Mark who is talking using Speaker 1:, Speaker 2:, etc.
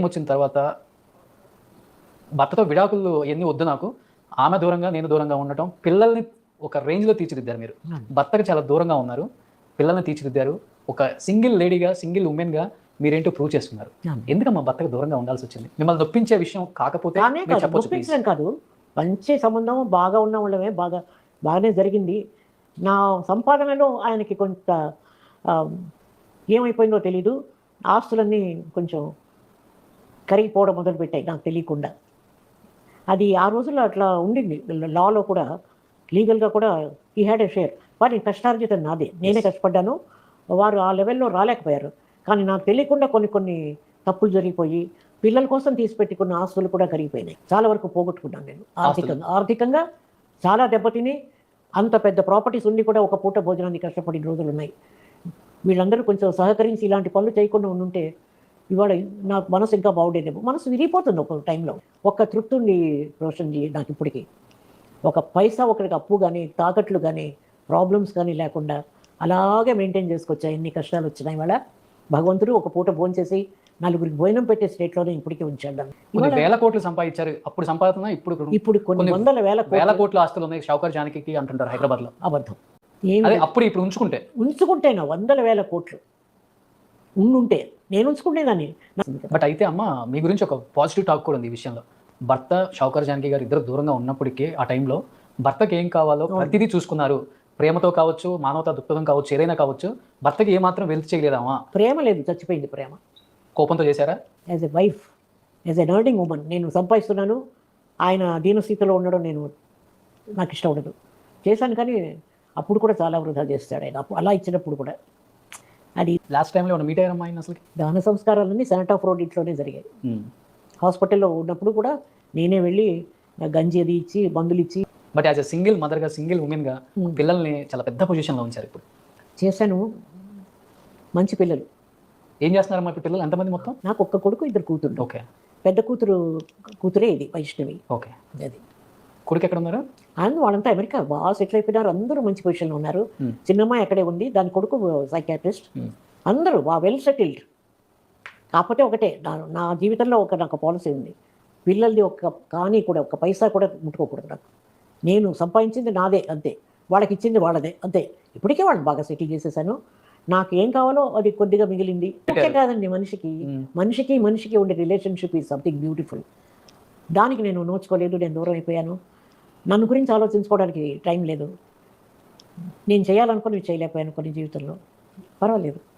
Speaker 1: Time వచ్చిన తర్వాత భర్తతో విడాకులు ఎన్ని వద్దు నాకు. ఆమె దూరంగా నేను దూరంగా ఉండటం. పిల్లల్ని ఒక రేంజ్లో తీర్చిదిద్దారు మీరు. భర్తకు చాలా దూరంగా ఉన్నారు. పిల్లల్ని తీర్చిదిద్దారు. ఒక సింగిల్ లేడీగా సింగిల్ ఉమెన్గా మీరేంటో ప్రూవ్ చేస్తున్నారు ఎందుకమ్మా భర్తకు దూరంగా ఉండాల్సి వచ్చింది? మిమ్మల్ని నొప్పించే విషయం కాకపోతే
Speaker 2: కాదు మంచి సంబంధం బాగా ఉన్న వాళ్ళమే బాగా బాగానే జరిగింది. నా సంపాదనలో ఆయనకి కొంత ఏమైపోయిందో తెలీదు. ఆస్తులన్నీ కొంచెం కరిగిపోవడం మొదలుపెట్టాయి నాకు తెలియకుండా. అది ఆ రోజుల్లో అట్లా ఉండింది. లాలో కూడా లీగల్గా కూడా ఈ హ్యాడ్ ఎ షేర్ వారి కష్టార్జితం నాదే. నేనే కష్టపడ్డాను. వారు ఆ లెవెల్లో రాలేకపోయారు. కానీ నాకు తెలియకుండా కొన్ని కొన్ని తప్పులు జరిగిపోయి పిల్లల కోసం తీసిపెట్టుకున్న ఆస్తులు కూడా కరిగిపోయినాయి. చాలా వరకు పోగొట్టుకున్నాను నేను ఆర్థికంగా ఆర్థికంగా చాలా దెబ్బతిని అంత పెద్ద ప్రాపర్టీస్ ఉండి కూడా ఒక పూట భోజనానికి కష్టపడిన రోజులు ఉన్నాయి. వీళ్ళందరూ కొంచెం సహకరించి ఇలాంటి పనులు చేయకుండా ఉండుంటే ఇవాళ నాకు మనసు ఇంకా బాగుండేదేమో. మనసు విరిగిపోతుంది ఒక టైంలో. ఒక్క తృప్తి ఉంది రోషన్జీ నాకు ఇప్పటికీ. ఒక పైసా ఒకరికి అప్పు కానీ తాకట్లు కానీ ప్రాబ్లమ్స్ కానీ లేకుండా అలాగే మెయింటైన్ చేసుకొచ్చా ఎన్ని కష్టాలు వచ్చినాయి ఇవాళ. భగవంతుడు ఒక పూట భోంచేసి నలుగురికి భోజనం పెట్టే స్టేట్లోనే ఇప్పటికీ ఉంచాడు.
Speaker 1: వేల కోట్లు సంపాదించారు. అప్పుడు సంపాదన ఇప్పుడు
Speaker 2: ఇప్పుడు కొన్ని వందల వేల
Speaker 1: వేల
Speaker 2: కోట్ల.
Speaker 1: ఆస్తులు ఉన్నాయి షౌకర్ జానకి అంటుంటారు హైదరాబాద్లో
Speaker 2: అబద్ధం
Speaker 1: అప్పుడు ఇప్పుడు ఉంచుకుంటే.
Speaker 2: ఉంచుకుంటేనా? వందల వేల కోట్లు. ఉండుంటే నేను ఉంచుకునేదాన్ని.
Speaker 1: బట్ అయితే అమ్మ మీ గురించి ఒక పాజిటివ్ టాక్ కూడా ఉంది ఈ విషయంలో. భర్త షౌకర్ జానకి గారు ఇద్దరు దూరంగా ఉన్నప్పటికీ ఆ టైంలో భర్తకి ఏం కావాలో ప్రతిదీ చూసుకున్నారు. ప్రేమతో కావచ్చు మానవతా దృక్పథం కావచ్చు ఏదైనా కావచ్చు భర్తకి ఏమాత్రం వెల్త్ చేయలేదామా
Speaker 2: ప్రేమ లేదు చచ్చిపోయింది ప్రేమ.
Speaker 1: కోపంతో చేశారా?
Speaker 2: As a wife as a earning woman నేను సంపాదిస్తున్నాను. ఆయన దీనస్థితిలో ఉండడం నేను నాకు ఇష్టం ఉండదు. చేశాను కానీ అప్పుడు కూడా చాలా వృధా చేస్తాడు ఆయన. అప్పుడు అలా ఇచ్చినప్పుడు కూడా. అది
Speaker 1: లాస్ట్ టైంలో మీట్ అయ్యారమ్మా ఆయన అసలు
Speaker 2: దహన సంస్కారాలన్నీ సెనట్ ఆఫ్ రోడ్ ఇంట్లోనే జరిగాయి. హాస్పిటల్లో ఉన్నప్పుడు కూడా నేనే వెళ్ళి గంజి అది ఇచ్చి మందులు ఇచ్చి.
Speaker 1: బట్ యాజ్ అ సింగిల్ మదర్గా సింగిల్ ఉమెన్గా
Speaker 2: Hmm.
Speaker 1: పిల్లల్ని చాలా పెద్ద పొజిషన్లో ఉంచారు ఇప్పుడు.
Speaker 2: చేశాను. మంచి పిల్లలు.
Speaker 1: ఏం చేస్తున్నారమ్మా ఇప్పుడు పిల్లలు? ఎంతమంది మొత్తం?
Speaker 2: నాకు ఒక్క కొడుకు ఇద్దరు కూతురు
Speaker 1: ఓకే.
Speaker 2: పెద్ద కూతురు కూతురే ఇది వైష్ణవి.
Speaker 1: ఓకే.
Speaker 2: అది.
Speaker 1: కొడుకు ఎక్కడ ఉన్నారు
Speaker 2: అండ్ వాళ్ళంతా అమెరికా బాగా సెటిల్ అయిపోయినారు. అందరూ మంచి పొజిషన్లో ఉన్నారు. చిన్నమ్మాయి అక్కడే ఉంది దాని కొడుకు సైకాట్రిస్ట్. అందరూ బా వెల్ సెటిల్డ్. కాకపోతే ఒకటే నా నా జీవితంలో ఒక నాకు పాలసీ ఉంది. పిల్లల్ని ఒక్క కానీ కూడా ఒక్క పైసా కూడా ముట్టుకోకూడదు నాకు. నేను సంపాదించింది నాదే అంతే. వాళ్ళకి ఇచ్చింది వాళ్ళదే అంతే. ఇప్పటికే వాళ్ళని బాగా సెటిల్ చేసేసాను. నాకు ఏం కావాలో అది కొద్దిగా మిగిలింది. ముఖ్య కాదండి మనిషికి. మనిషికి మనిషికి ఉండే రిలేషన్షిప్ ఈజ్ సంథింగ్ బ్యూటిఫుల్. దానికి నేను నోచుకోలేదు నేను దూరం అయిపోయాను. నన్ను గురించి ఆలోచించుకోవడానికి టైం లేదు. నేను చేయాలనుకుని చేయలేకపోయాను కొన్ని జీవితంలో. పర్వాలేదు.